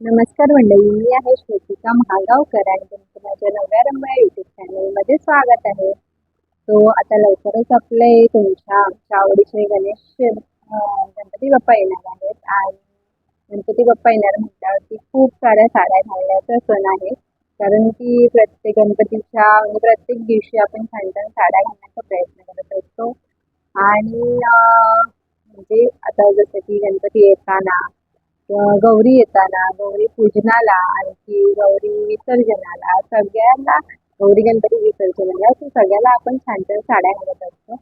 नमस्कार मंडळी मी आहे श्वेतिका महागावकर आणि तुमचं माझ्या नव्या रंगया युट्यूब चॅनलमध्ये स्वागत आहे. तो आता लवकरच आपले तुमच्या आमच्या आवडीचे गणेश गणपती बाप्पा येणार आहेत. आणि गणपती बाप्पा येणार म्हटल्यावरती खूप साऱ्या साड्या घालण्याचा सण आहे. कारण की प्रत्येक गणपतीच्या म्हणजे प्रत्येक दिवशी आपण छान छान साड्या घालण्याचा प्रयत्न करत असतो. आणि म्हणजे आता जसं की गणपती येताना गौरी येताना गौरी पूजनाला आणखी गौरी विसर्जनाला सगळ्यांना गौरी गणपती विसर्जनाला तर सगळ्याला आपण छान छान साड्या घालत असतो.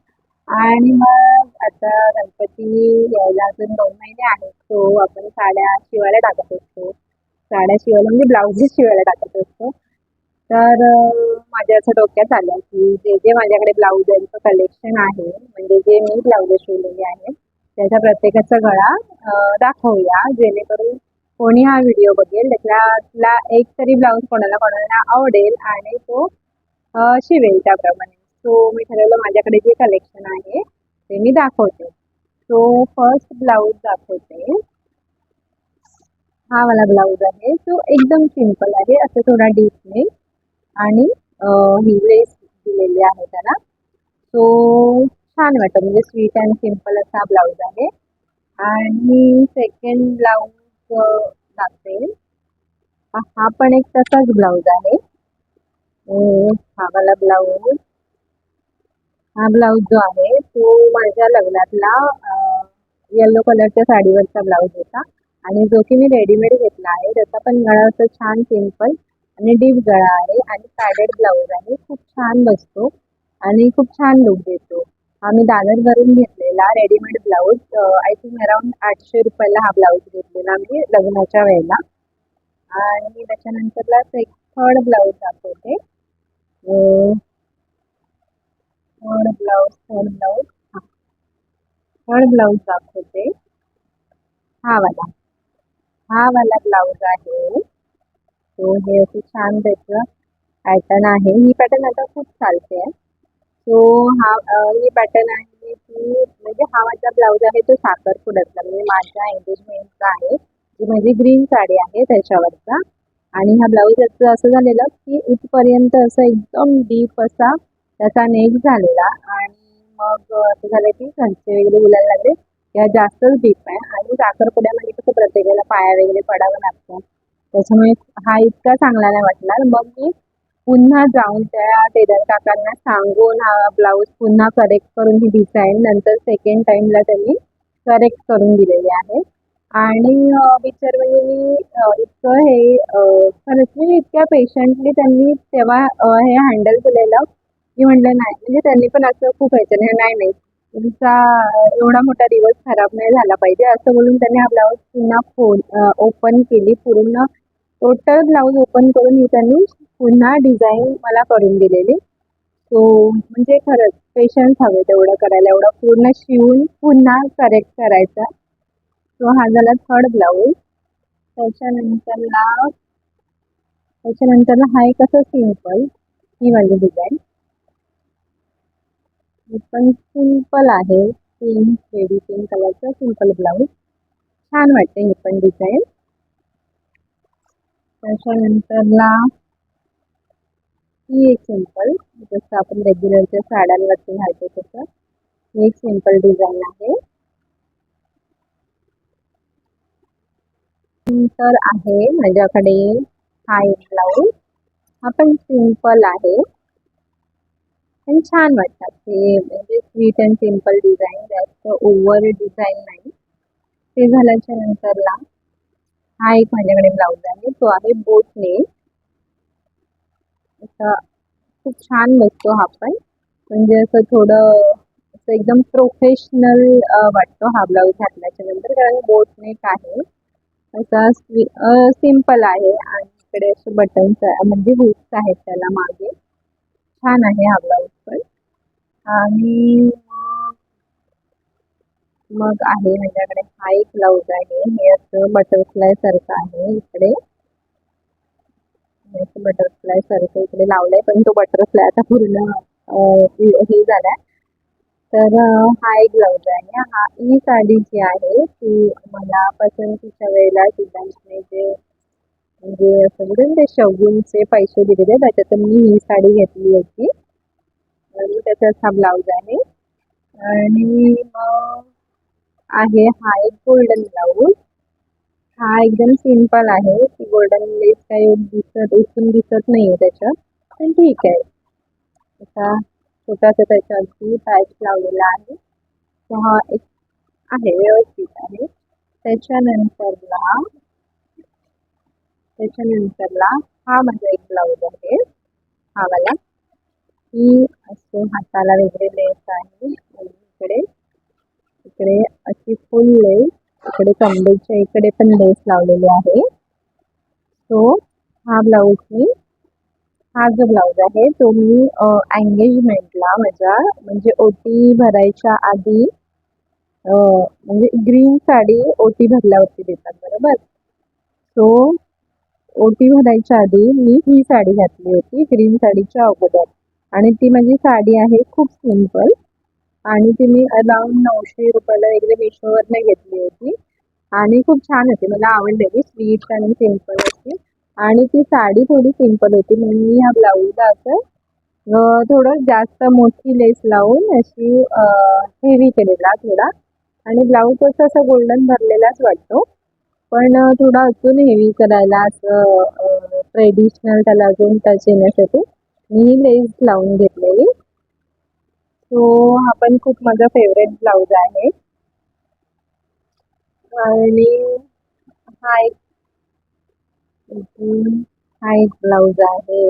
आणि मग आता गणपती यायला अजून दोन महिने आहेत तो आपण साड्या शिवायला टाकत असतो. साड्या शिवायला म्हणजे ब्लाउजेस शिवायला टाकत असतो. तर माझ्या असं डोक्यात आलं की जे जे माझ्याकडे ब्लाऊजांचं कलेक्शन आहे. म्हणजे जे मी ब्लाउज शिवलेले आहेत त्याचा प्रत्येकाचा गळा दाखवूया. जेणेकरून कोणी हा व्हिडिओ बघेल त्यातला एक तरी ब्लाऊज कोणाला कोणाला आवडेल आणि तो शिवेल त्याप्रमाणे. सो मी ठरवलं माझ्याकडे जे कलेक्शन आहे ते मी दाखवते. सो फर्स्ट ब्लाऊज दाखवते. हा मला ब्लाऊज आहे. तो एकदम सिंपल आहे. असं थोडा डीप नाही. आणि ही लेस दिलेली आहे त्याला. सो छान वाटतं. म्हणजे स्वीट अँड सिंपल असा ब्लाऊज आहे. आणि सेकंड ब्लाऊज दाखवेल हा पण एक तसाच ब्लाऊज आहे. हा मला ब्लाऊज हा ब्लाऊज जो आहे तो माझ्या लग्नातला येलो कलरच्या साडीवरचा ब्लाऊज होता. आणि जो की मी रेडीमेड घेतला आहे त्याचा पण गळा असं छान सिंपल आणि डीप गळा आहे. आणि पॅडेड ब्लाऊज आहे. खूप छान बसतो. आणि खूप छान लुक देतो. आम्ही मी दादर घेतलेला readymade blouse I think around आठशे रुपयाला हा ब्लाऊज घेतलेला आम्ही लग्नाच्या वेळेला. आणि त्याच्यानंतरला एक थर्ड ब्लाऊज दाखवते. Third blouse third blouse third blouse दाखवते. हा वाला. हा वाला ब्लाऊज आहे. तो हे असं छान त्याचं पॅटर्न आहे. ही पॅटर्न आता खूप चालते. आहे सो हा ही पॅटर्न आहे की म्हणजे हा माझा ब्लाऊज आहे तो साखरपुड्यातला म्हणजे माझ्या एंगेजमेंटचा आहे. जी माझी ग्रीन साडी आहे त्याच्यावरचा. आणि हा ब्लाऊज याचं असं झालेलं की इथपर्यंत असं एकदम डीप असा त्याचा नेक झालेला. आणि मग असं झालं की घरचे वगैरे बोलायला लागले. या जास्तच डीप आहे. आणि साखरपुड्यामध्ये कसं प्रत्येकाला पाया वगैरे पडावं लागतं. त्याच्यामुळे हा इतका चांगला नाही वाटणार. मग मी पुन्हा जाऊन त्या टेलर काकांना सांगून हा ब्लाऊज पुन्हा करेक्ट करून ही डिझाईन नंतर सेकंड टाइमला त्यांनी करेक्ट करून दिलेली आहे. आणि विचार म्हणजे मी इतकं हे खरंच म्हणजे इतक्या पेशंटली त्यांनी तेव्हा हे हँडल केलेलं. की म्हटलं नाही. म्हणजे त्यांनी पण असं खूप ह्याच्याने नाही नाही. तुमचा एवढा मोठा दिवस खराब नाही झाला पाहिजे. असं बोलून त्यांनी हा ब्लाऊज पुन्हा फोन ओपन केली. पूर्ण टोटल ब्लाऊज ओपन करून मी त्यांनी पुन्हा डिझाईन मला करून दिलेली. सो म्हणजे खरंच पेशन्स हवे तेवढं करायला एवढं पूर्ण शिवून पुन्हा करेक्ट करायचा. सो हा झाला थर्ड ब्लाऊज त्याच्यानंतरला त्याच्यानंतरला हा एक असं सिंपल ही माझी डिझाईन ही पण सिंपल आहे. पिंक बेबी पिंक कलरचं सिंपल ब्लाऊज छान वाटते ही पण डिझाईन त्याच्यानंतरला ही एक सिंपल जसं आपण रेग्युलरच्या साड्यांवरती घालतो तसं ही एक सिंपल डिझाईन आहे. नंतर आहे माझ्याकडे हा एक ब्लाऊज हा पण सिंपल आहे. आणि छान वाटतात. ते म्हणजे स्वीट अँड सिंपल डिझाईन जास्त ओव्हर डिझाईन नाही. ते झाल्याच्या नंतरला हा एक माझ्याकडे ब्लाऊज आहे. तो आहे बोट नेल असा खूप छान बसतो हा पण. म्हणजे असं थोडं असं एकदम प्रोफेशनल वाटतो हा ब्लाऊज घातल्याच्या नंतर. कारण बोटनेक आहे. असा सिंपल आहे. आणि इकडे असे बटन्स म्हणजे हुक्स आहेत त्याला मागे. छान आहे हा ब्लाऊज पण. आणि मग आहे माझ्याकडे हा एक ब्लाऊज आहे. हे असं बटरफ्लाय सारखं आहे इकडे. हे बटरफ्लाय सारखं इकडे लावलंय पण तो बटरफ्लाय आता पूर्ण हे झालाय. तर हा एक ब्लाऊज आहे. हा ही साडी जी आहे ती मला पसंतीच्या वेळेला सिद्धांतने जे म्हणजे असं बोलून ते शगूनचे पैसे दिलेले त्याच्यातून मी ही साडी घेतली होती. आणि त्याचाच हा ब्लाऊज आहे. आणि मग आहे. हा एक गोल्डन ब्लाऊज हा एकदम सिंपल आहे. ती गोल्डन लेस काही दिसत उठून दिसत नाही आहे त्याच्यात. पण ठीक आहे. असा छोटासा त्याच्या अगदी पॅच लावलेला आहे. तो हा एक आहे व्यवस्थित आहे. त्याच्यानंतरला त्याच्यानंतरला हा माझा एक ब्लाऊज आहे. हा वाला. ही असं हाताला वगैरे लेस आहे. इकडे इकडे अशी फुल लेस इकडे कमरेच्या इकडे पण लेस लावलेली आहे. सो हा ब्लाऊज मी हा जो ब्लाऊज आहे तो मी एंगेजमेंटला माझ्या म्हणजे ओटी भरायच्या आधी म्हणजे ग्रीन साडी ओटी भरल्यावरती देतात बरोबर? सो ओटी भरायच्या आधी मी ही साडी घातली होती ग्रीन साडीच्या अगोदर. आणि ती माझी साडी आहे खूप सिंपल आणि ती मी अराउंड नऊशे रुपयाला वगैरे मिशोवरनं घेतली होती. आणि खूप छान होती. मला आवडलेली स्वीट आणि सिंपल होती. आणि ती साडी थोडी सिंपल होती. म्हणून मी ह्या ब्लाऊजला असं थोडं जास्त मोठी लेस लावून अशी हेवी केलेला थोडा. आणि ब्लाऊज असं असं गोल्डन भरलेलाच वाटतो. पण थोडा अजून हेवी करायला असं ट्रेडिशनल त्याला अजून टच येण्यासाठी मी लेस लावून घेतलेली. सो हा पण खूप माझा फेवरेट ब्लाऊज आहे. आणि हा एक हा एक ब्लाऊज आहे.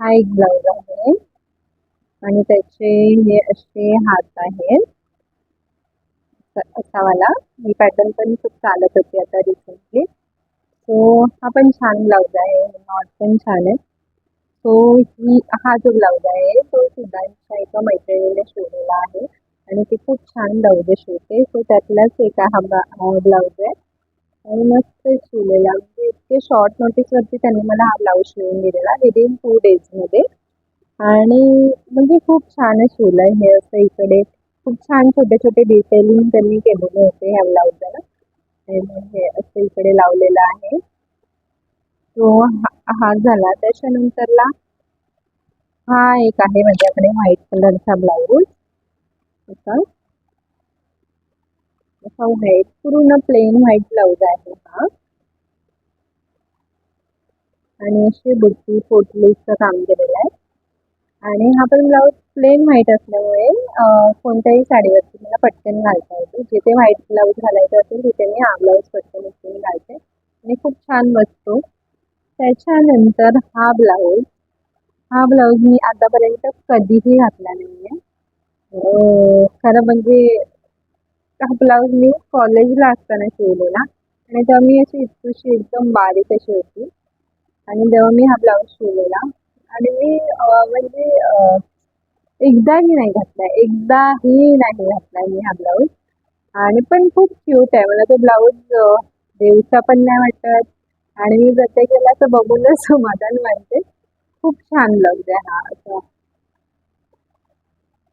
हा एक ब्लाऊज आहे. आणि त्याचे हे असे हात आहेत. असा- वाला. ही पॅटर्न पण खूप चालत होती आता रिसेंटली सो हा पण छान ब्लाऊज आहे. नॉट पण छान आहे. सो ही हा जो ब्लाऊज आहे तो सुद्धा एका मैत्रिणीने शिवलेला आहे. आणि ती खूप छान ब्लाऊज शिवते. सो त्यातलाच एक हा ब्लाऊज आहे. आणि मस्त शिवलेला. म्हणजे इतके शॉर्ट नोटीसवरती त्यांनी मला हा ब्लाऊज शिवून दिलेला विदिन टू डेजमध्ये आणि म्हणजे खूप छान शिवलं आहे हे असं इकडे. खूप छान छोटे छोटे डिटेलिंग त्यांनी केलेले होते ह्या ब्लाऊजला. आणि हे असं इकडे लावलेलं आहे. सो हा झाला. त्याच्यानंतरला हा एक आहे माझ्याकडे व्हाईट कलरचा ब्लाऊज असा व्हाईट पूर्ण प्लेन व्हाईट ब्लाऊज आहे हा. आणि अशी बुट्टी पोटलीचं काम केलेलं आहे. आणि हा पण ब्लाऊज प्लेन व्हाईट असल्यामुळे कोणत्याही साडीवरती मला पटकन घालता येतो. जिथे व्हाईट ब्लाऊज घालायचं असेल तिथे मी हा ब्लाऊज पटकन उचलून घालते. आणि खूप छान बसतो. त्याच्यानंतर हा ब्लाऊज हा ब्लाऊज मी आतापर्यंत कधीही घातला नाही आहे खरं म्हणजे हा ब्लाऊज मी कॉलेजला असताना शिवलेला आणि तेव्हा मी अशी इतकीशी एकदम बारीक अशी होती. आणि तेव्हा मी हा ब्लाऊज शिवलेला. आणि मी म्हणजे एकदाही नाही घातला एकदाही नाही घातला मी हा ब्लाऊज. आणि पण खूप क्यूट आहे. मला तो ब्लाऊज देवचा पण नाही वाटत. आणि मी प्रत्येकाला असं बघूनच समाधान मानते खूप छान ब्लाऊज आहे हा असा.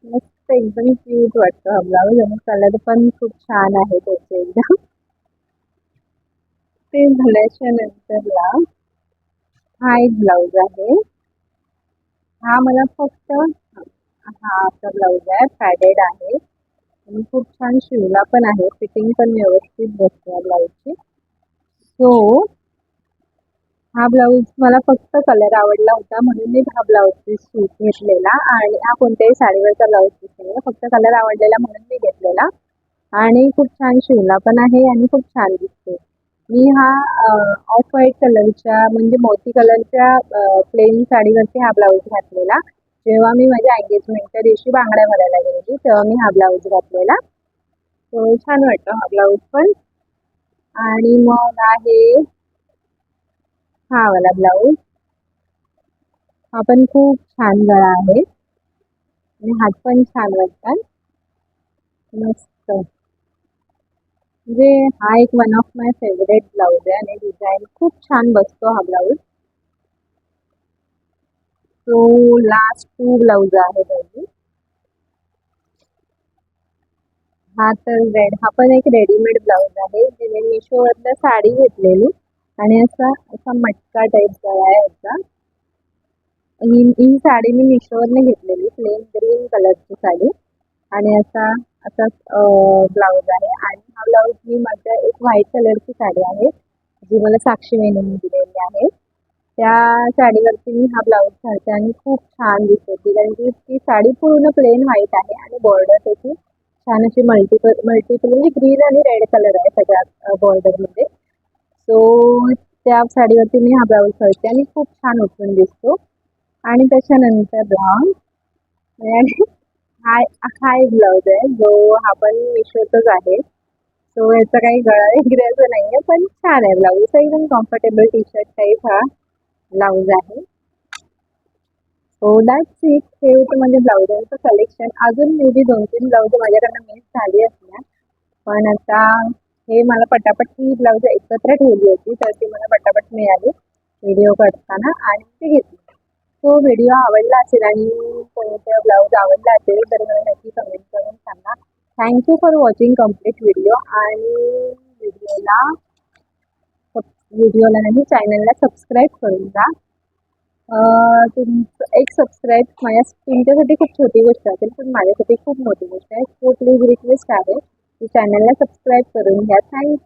मस्त एकदम क्यूट वाटतो हा ब्लाऊज आणि कलर पण खूप छान आहे त्याचे एकदम. ते झाल्याच्या नंतरला हा एक ब्लाऊज आहे. हा मला फक्त हा असा ब्लाऊज आहे पॅडेड आहे. आणि खूप छान शिवला पण आहे. फिटिंग पण व्यवस्थित बसते या ब्लाऊजची. सो हा ब्लाऊज मला फक्त कलर आवडला होता म्हणून मी हा ब्लाऊज पीस सूट घेतलेला आणि हा कोणत्याही साडीवरचा ब्लाऊज पीस नाही फक्त कलर आवडलेला म्हणून मी घेतलेला. आणि खूप छान शिवला पण आहे आणि खूप छान दिसते. मी हा ऑफ व्हाईट कलरच्या म्हणजे मोती कलरच्या प्लेन साडीवरती हा ब्लाऊज घातलेला. जेव्हा मी माझ्या एंगेजमेंटच्या दिवशी बांगड्या भरायला गेली तेव्हा मी हा ब्लाऊज घातलेला. छान वाटतो हा ब्लाऊज पण. आणि मग आहे हा वाला ब्लाऊज हा पण खूप छान गळा आहे. आणि हात पण छान वाटतात. मस्त. म्हणजे हा एक one of my favourite blouse आहे आणि डिझाईन खूप छान बसतो हा blouse so last two blouse आहे त्याची. हा तर रेड हा पण एक रेडीमेड ब्लाऊज आहे. जे मी मिशोवरनं साडी घेतलेली. आणि असा असा मटका टाईप गळा आहे याचा ही ही साडी मी मिशोवरनं घेतलेली प्लेन ग्रीन कलरची साडी. आणि असा असा ब्लाऊज आहे. आणि हा ब्लाऊज मी माझ्या एक व्हाईट कलरची साडी आहे जी मला साक्षी मेनूने दिलेली आहे. त्या साडीवरती मी हा ब्लाऊज घालते आणि खूप छान दिसते ती कारण की ती साडी पूर्ण प्लेन व्हाईट आहे आणि बॉर्डर त्याची छान अशी मल्टिपल मल्टिपल म्हणजे ग्रीन आणि रेड कलर आहे सगळ्या बॉर्डरमध्ये सो त्या साडीवरती मी हा ब्लाऊज घालते आणि खूप छान उठून दिसतो. आणि त्याच्यानंतर ब्लाऊज आणि हा हा एक ब्लाऊज आहे. जो हा पण मिशोतच आहे. सो याचा काही गळा वगैरे असं नाही आहे पण छान आहे ब्लाऊज एकदम कम्फर्टेबल टी शर्ट टाईप हा ब्लाऊज आहे. सो दॅट्स इट हे होतं म्हणजे ब्लाऊजांचं कलेक्शन अजून मे बी दोन तीन ब्लाऊज माझ्याकडनं मिस झाली असणार. पण आता हे मला पटापट ही ब्लाऊज एकत्र ठेवली होती तर ती मला पटापट मिळाली. व्हिडिओ करताना आणि ती घेतली. तो व्हिडिओ आवडला असेल आणि कोणतं ब्लाऊज आवडला असेल तर मला नक्की कमेंट करून सांगा. Thank you for watching complete video आणि व्हिडिओला व्हिडिओला नाही चॅनलला सबस्क्राईब करून जा. तुमचं एक सबस्क्राईब माझ्या तुमच्यासाठी खूप छोटी गोष्ट असेल पण माझ्यासाठी खूप मोठी गोष्ट आहे. खूप प्लीज रिक्वेस्ट आहे. चॅनलला सबस्क्राईब करून घ्या. थँक्यू